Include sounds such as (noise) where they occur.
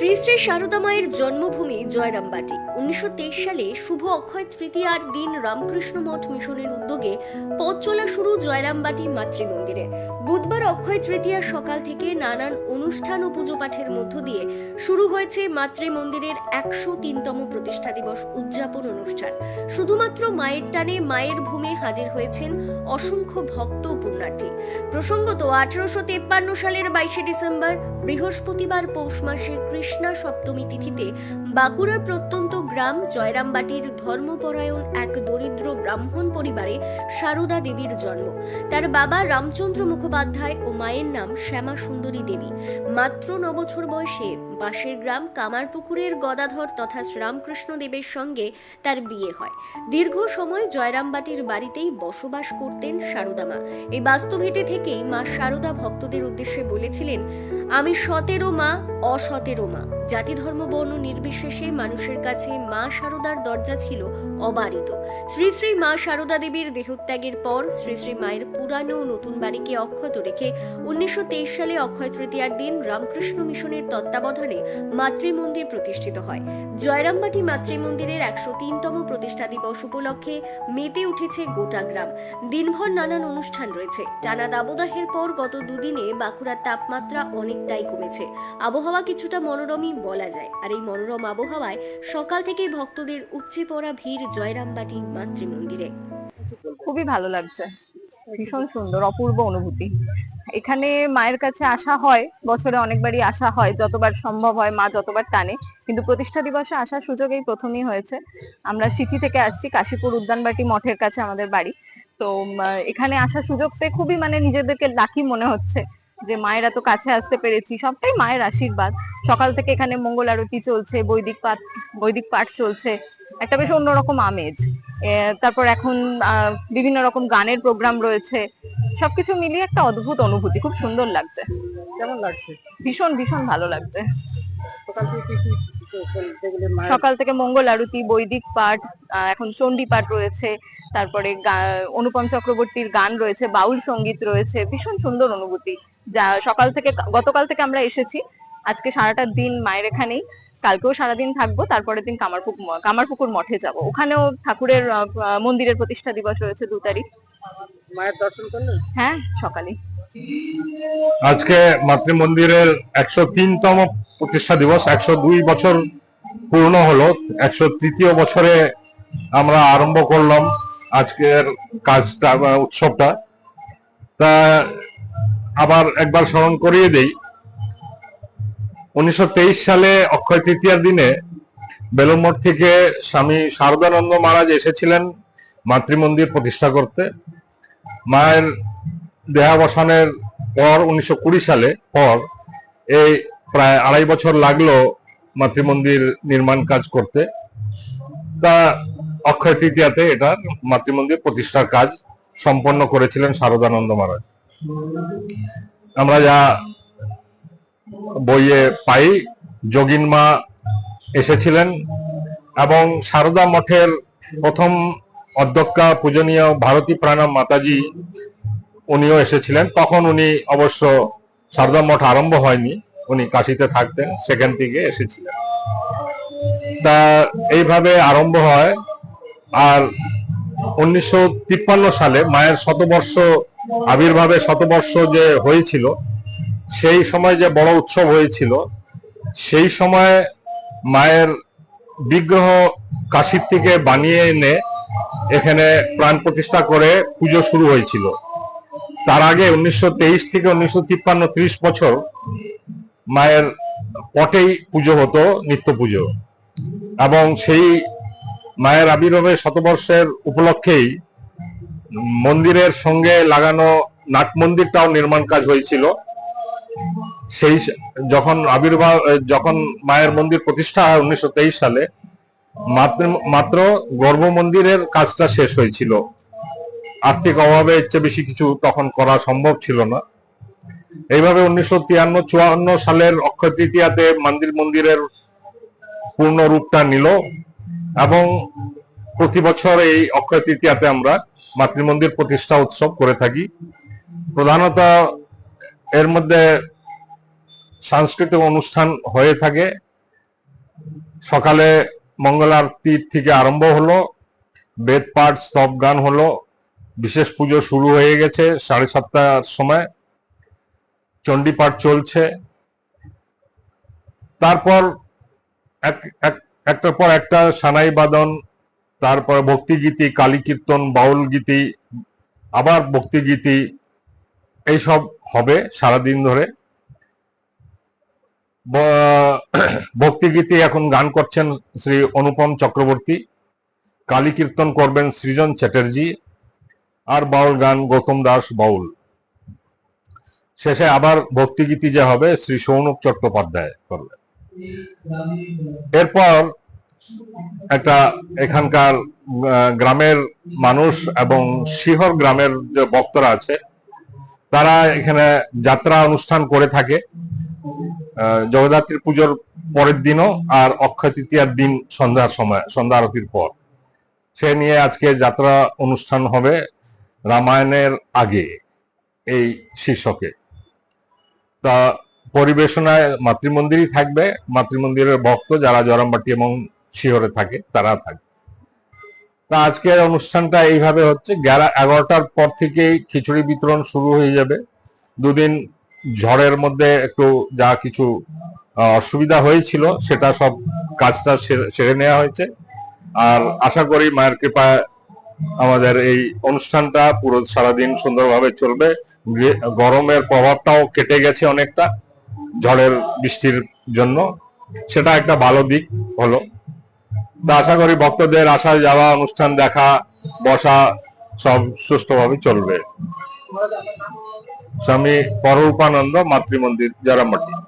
শ্রী শ্রী সারদা মায়ের জন্মভূমি জয়রামবাটি। উনিশশো তেইশ সালে শুভ অক্ষয় তৃতীয়ার দিন রামকৃষ্ণ মঠ মিশনের উদ্যোগে পথ চলা শুরু জয়রামবাটি মাতৃমন্দিরে। বুধবার অক্ষয় তৃতীয়া সকাল থেকে নানান অনুষ্ঠান ও পুজো পাঠের মধ্য দিয়ে শুরু হয়েছে মাতৃমন্দিরের একশো তিনতম প্রতিষ্ঠা দিবস উদযাপন অনুষ্ঠান। শুধুমাত্র মায়ের টানে মায়ের ভূমে হাজির হয়েছেন অসংখ্য ভক্ত ও পুণ্যার্থী। প্রসঙ্গত, আঠারোশো সালের বাইশে ডিসেম্বর, বৃহস্পতিবার পৌষ মাসে কৃষ্ণা সপ্তমী তিথিতে বাঁকুড়ার প্রত্যন্ত গ্রাম জয়রামবাটির ধর্মপরায়ণ এক দরিদ্র ব্রাহ্মণ পরিবারে সারদা দেবীর জন্ম। তার বাবা রামচন্দ্র মুখোপাধ্যায় ও মায়ের নাম শ্যামা সুন্দরী দেবী। মাত্র ন বছর বয়সে পাশের গ্রাম কামারপুকুরের গদাধর তথা শ্রীরামকৃষ্ণ দেবের সঙ্গে তার বিয়ে হয়। দীর্ঘ সময় জয়রামবাটির বাড়িতেই বসবাস করতেন সারদামা এই বাস্তভিটি থেকেই মা সারদা ভক্তদের উদ্দেশ্যে বলেছিলেন আমি সতেরো মা, অসতেরো মা। জাতি, ধর্ম, বর্ণ নির্বিশেষে মানুষের কাছে মা সারদার দরজা ছিল অবারিত। শ্রী শ্রী মা সারদা দেবীর দেহত্যাগের পর শ্রী শ্রী মায়ের পুরানো ও নতুন বাড়িকে অক্ষত রেখে উনিশশো তেইশ সালে অক্ষয় তৃতীয়ার দিন রামকৃষ্ণ মিশনের তত্ত্বাবধানে মাতৃমন্দির প্রতিষ্ঠিত হয়। জয়রামবাটি মাতৃমন্দিরের একশো তিনতম প্রতিষ্ঠা দিবস উপলক্ষে মেতে উঠেছে গোটা গ্রাম। দিনভর নানান অনুষ্ঠান রয়েছে। টানা দাবদাহের পর গত দুদিনে বাঁকুড়ার তাপমাত্রা অনেকটাই কমেছে। আবহাওয়া কিছুটা মনোরমই বলা যায়। আর এই মনোরম আবহাওয়ায় সকাল থেকেই ভক্তদের উপচে পড়া ভিড় জয়রামবাটি মাতৃমন্দিরে। খুবই ভালো লাগছে। ভীষণ সুন্দর, অপূর্ব অনুভূতি। এখানে মায়ের কাছে আসা হয়, বছরে অনেকবারই আসা হয়, যতবার সম্ভব হয় মা যতবার টানে। কিন্তু প্রতিষ্ঠা দিবসে আসার সুযোগ এই প্রথমই হয়েছে। আমরা সিটি থেকে আসছি, কাশীপুর উদ্যানবাটি মঠের কাছে আমাদের বাড়ি। তো এখানে আসার সুযোগ পেয়ে খুবই মানে নিজেদেরকে লাকি মনে হচ্ছে। যে মায়ের এত কাছে আসতে পেরেছি সবটাই মায়ের আশীর্বাদ। সকাল থেকে এখানে মঙ্গল আরতি চলছে বৈদিক পাঠ বৈদিক পাঠ চলছে একটা বেশ অন্যরকম আমেজ। তারপর এখন বিভিন্ন রকম গানের প্রোগ্রাম রয়েছে সবকিছু মিলিয়ে একটা অদ্ভুত অনুভূতি খুব সুন্দর লাগছে। কেমন লাগছে? ভীষণ ভীষণ ভালো লাগছে। সকাল থেকে কি সকাল থেকে মঙ্গল আরতি বৈদিক পাঠ এখন চণ্ডী পাঠ রয়েছে তারপরে অনুপম চক্রবর্তীর গান রয়েছে বাউল সংগীত রয়েছে ভীষণ সুন্দর অনুভূতি। যা সকাল থেকে গতকাল থেকে আমরা এসেছি। আজকে সারাটা দিন মায়ের এখানেই। কালকেও সারাদিন থাকব তারপরের দিন কামারপুকুর কামারপুকুর মঠে যাব। ওখানেও ঠাকুরের মন্দিরের প্রতিষ্ঠা দিবস রয়েছে দু তারিখ। মায়ের দর্শন করলেন হ্যাঁ সকালে। আজকে মাতৃমন্দিরের একশো তিনতম প্রতিষ্ঠা দিবস একশো দুই বছর পূর্ণ হলো। একশো তৃতীয় বছরে আমরা আরম্ভ করলাম আজকের কাজটা উৎসবটা। তা আবার একবার স্মরণ করিয়ে দেই। উনিশশো তেইশ সালে অক্ষয় তৃতীয়ার দিনে বেলুমঠ থেকে স্বামী শারদানন্দ মহারাজ এসেছিলেন মাতৃমন্দির প্রতিষ্ঠা করতে। মায়ের দেহাবসানের পর উনিশশো কুড়ি সালে পর এই প্রায় আড়াই বছর লাগল মাতৃমন্দির নির্মাণ কাজ করতে। তা অক্ষয় তৃতীয়াতে এটার মাতৃমন্দির প্রতিষ্ঠার কাজ সম্পন্ন করেছিলেন শারদানন্দ মহারাজ। আমরা যা বইয়ে পাই, যোগিন মা এসেছিলেন এবং সারদা মঠের প্রথম অধ্যক্ষা পূজনীয় ভারতী প্রাণাম মাতাজি উনিও এসেছিলেন। তখন উনি অবশ্য সারদা মঠ আরম্ভ হয়নি, উনি কাশিতে থাকতেন, সেখান থেকে এসেছিলেন। তা এইভাবে আরম্ভ হয়। আর উনিশশো তিপ্পান্ন সালে মায়ের শতবর্ষ আবির্ভাবে শতবর্ষ যে হয়েছিল, সেই সময় যে বড় উৎসব হয়েছিল, সেই সময় মায়ের বিগ্রহ কাশির থেকে বানিয়ে এনে এখানে প্রাণ প্রতিষ্ঠা করে পুজো শুরু হয়েছিল। তার আগে উনিশশো তেইশ থেকে উনিশশো তিপ্পান্ন ত্রিশ বছর মায়ের পটেই পুজো হতো, নিত্য পুজো। এবং সেই মায়ের আবির্ভাবের শতবর্ষের উপলক্ষেই মন্দিরের সঙ্গে লাগানো নাট মন্দিরটাও নির্মাণ কাজ হয়েছিল। সেই যখন আবির্ভাব, যখন মায়ের মন্দির প্রতিষ্ঠা হয় উনিশশো তেইশ সালে, মাত্র গর্ভ মন্দিরের কাজটা শেষ হয়েছিল। আর্থিক অভাবে চেয়ে বেশি কিছু তখন করা সম্ভব ছিল না। এইভাবে উনিশশো তিয়ান্ন চুয়ান্ন সালের অক্ষয় তৃতীয়াতে মন্দির মন্দিরের পূর্ণ রূপটা নিল। এবং প্রতি বছর এই অক্ষয় তৃতীয়াতে আমরা মাতৃমন্দির প্রতিষ্ঠা উৎসব করে থাকি। প্রধানত এর মধ্যে সাংস্কৃতিক অনুষ্ঠান হয়ে থাকে। সকালে মঙ্গল আরতি থেকে আরম্ভ হলো, বেদ পাঠ, স্তব গান হলো, বিশেষ পুজো শুরু হয়ে গেছে সাড়ে সাতটার সময়। চণ্ডী পাঠ চলছে। তারপর এক, এক- একটার পর একটা সানাই বাদন, তারপর ভক্তিগীতি কালী কীর্তন বাউল গীতি আবার ভক্তিগীতি, এইসব হবে সারাদিন ধরে। (clears throat) ভক্তিগীতি এখন গান করছেন শ্রী অনুপম চক্রবর্তী। কালী কীর্তন করবেন সৃজন চ্যাটার্জি আর বাউল গান গৌতম দাস বাউল। শেষে আবার ভক্তিগীতি যে হবে শ্রী সৌনক চট্টোপাধ্যায় করবে এরপর একটা এখানকার গ্রামের মানুষ এবং শিহর গ্রামের যে ভক্তরা আছে, তারা এখানে যাত্রা অনুষ্ঠান করে থাকে। জগদ্ধাত্রী পুজোর পরের দিনও আর অক্ষয় তৃতীয়ার দিন সন্ধ্যার সময়, সন্ধ্যা আরতির পর। সে নিয়ে আজকে যাত্রা অনুষ্ঠান হবে রামায়ণের আগে, এই শীর্ষকে। তা পরিবেশনায় মাতৃমন্দিরই থাকবে। মাতৃমন্দিরের ভক্ত যারা জরামবাটি এবং শিহরে থাকে, তারা থাকবে। তা আজকের অনুষ্ঠানটা এইভাবে হচ্ছে এগারোটার পর থেকেই খিচুড়ি বিতরণ শুরু হয়ে যাবে। দুদিন ঝড়ের মধ্যে একটু যা কিছু অসুবিধা হয়েছিল, সেটা সব কাজটা সেরে- নেওয়া হয়েছে। আর আশা করি মায়ের কৃপায় আমাদের এই অনুষ্ঠানটা পুরো সারাদিন সুন্দরভাবে চলবে। গ্রে- গরমের প্রভাবটাও কেটে গেছে অনেকটা। ঝড়ের বৃষ্টির জন্য। সেটা একটা ভালো দিক হলো। তা আশা করি ভক্তদের আসা যাওয়া, অনুষ্ঠান দেখা, বসা সব সুস্থভাবে চলবে। স্বামী পররূপানন্দ মাতৃমন্দির জারামাটি